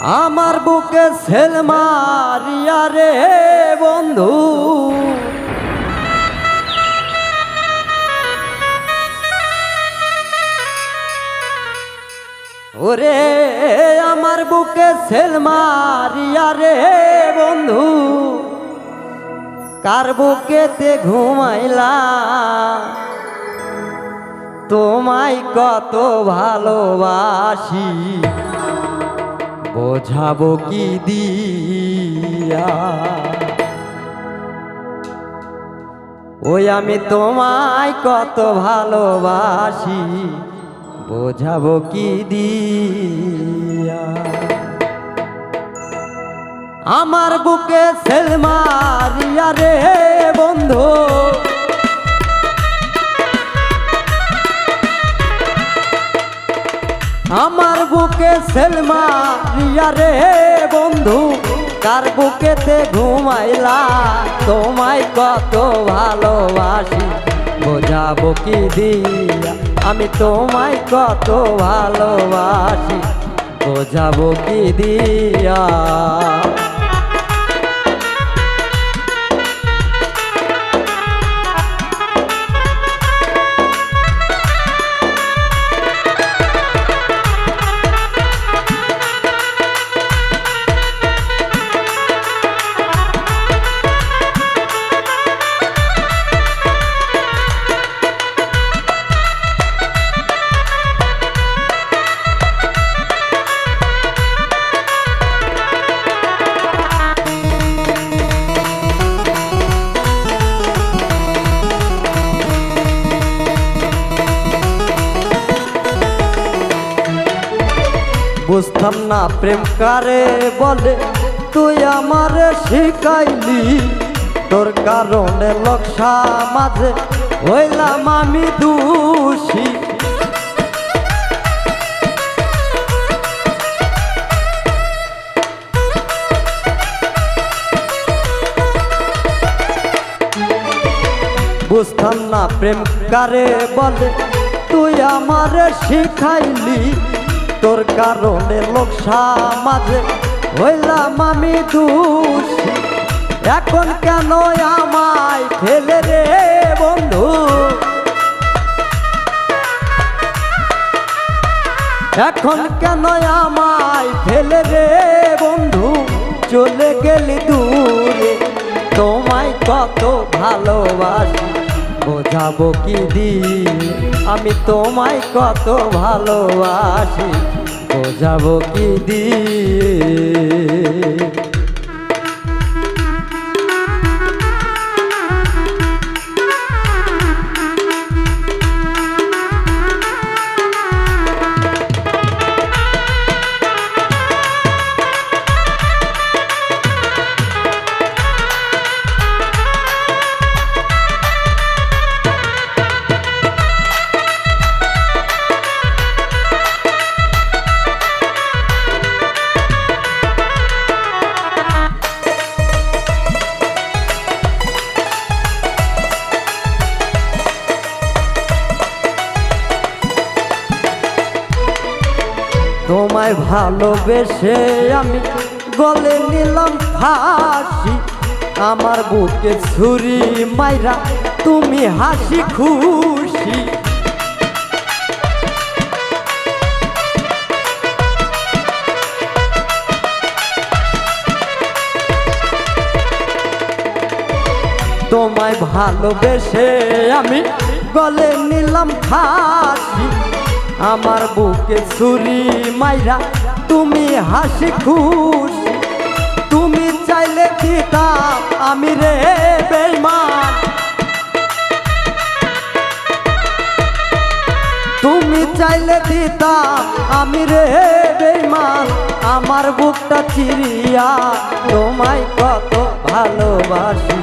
আমার বুকে সেল মারিয়া রে বন্ধু। ওরে আমার বুকে সেল মারিয়া রে বন্ধু। কার বুকেতে ঘুমাইলা? তোমায় কত ভালোবাসি। বোঝাবো কি দিয়া? ওই আমি তোমায় কত ভালোবাসি, বোঝাবো কি দিয়া? আমার বুকে সেল মারিয়া রে বন্ধু। আমার বুকে সেলমা রিয়া রে বন্ধু, কার বুকেতে ঘুমাইলা? তোমায় কত ভালোবাসি, বোঝাবো কি দিয়া? আমি তোমায় কত ভালোবাসি, বোঝাবো কি দিয়া? বুঝতাম না প্রেম, কারে বলে তুই আমার শিখাইলি? তোর কারণে লক্ষা মাঝে হইলাম আমি দোষী। বুঝতাম না প্রেম, কারে বলে তুই আমার শিখাইলি? তোর কারণে লোক সমাজে হইলাম আমি দোষী। এখন কেন আমায় ফেলে রে বন্ধু? এখন কেন আমায় ফেলে রে বন্ধু? চলে গেলি দূরে, তোমায় কত ভালোবাসি। বোঝাবো কি দি আমি তোমায় কত ভালোবাসি বোঝাবো কি দি তোমায় ভালোবেসে আমি গলে নিলাম ফাঁসি আমার বুকে ছুরি মাইরা তুমি হাসি খুশি। তোমায় ভালোবেসে আমি গলে নিলাম ফাঁসি আমার বুকে ছুরি মাইরা তুমি হাসি খুশ। তুমি চাইলে দিতাম আমি রে বেইমান। তুমি চাইলে দিতাম আমি রে বেইমান। আমার বুকটা চিরিয়া তোমায় কত ভালোবাসি।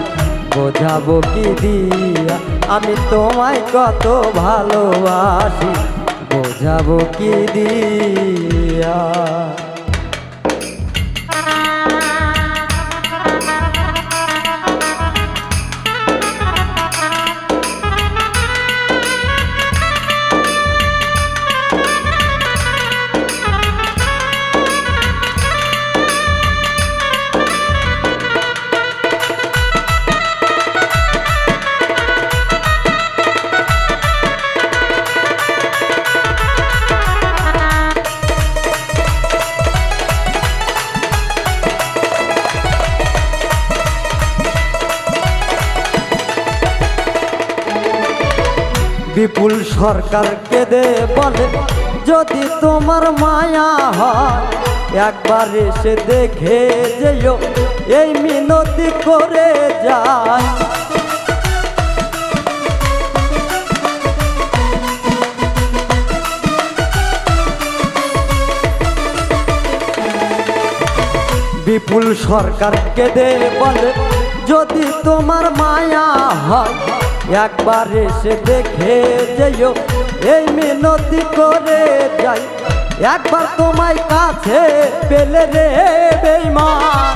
বোঝাবো কি দিয়া, আমি তোমায় কত ভালোবাসি। বোঝাবো কি দিয়া? বিপুল সরকার দে বলে, যদি তোমার মায়া হয়, একবার এসে দেখে যেও, এই মিনতি করে যায় বিপুল সরকার দে বলে, যদি তোমার মায়া হয় একবার এসে দেখে যেও, এই মিনতি করে যাই। একবার তোমায় কাছে পেলে রে বেইমান।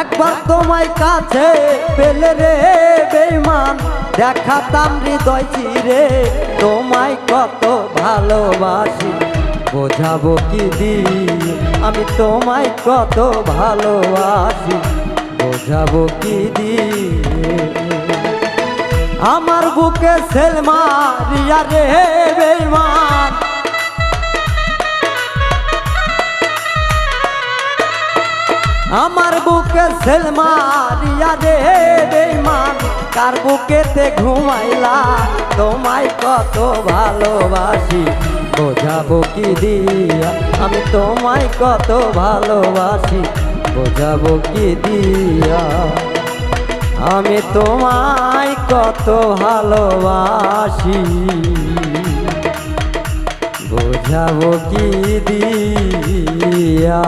একবার তোমায় কাছে পেলে রে বেইমান। দেখাতাম হৃদয় চিরে, তোমায় কত ভালোবাসি। বোঝাবো কি দি আমি তোমায় কত ভালোবাসি। বোঝাবো কি দি আমার বুকে সেলমা রিয়া রে বেইমান। আমার বুকে সেলমা রিয়া রে বেইমান। কার বুকেতে ঘুমাইলা তোমায় কত ভালোবাসি। বোঝাবো কি দিয়া? আমি তোমায় কত ভালোবাসি, বোঝাবো কি দিয়া? আমি তোমায় কত ভালোবাসি, বোঝাবো কি দিয়া?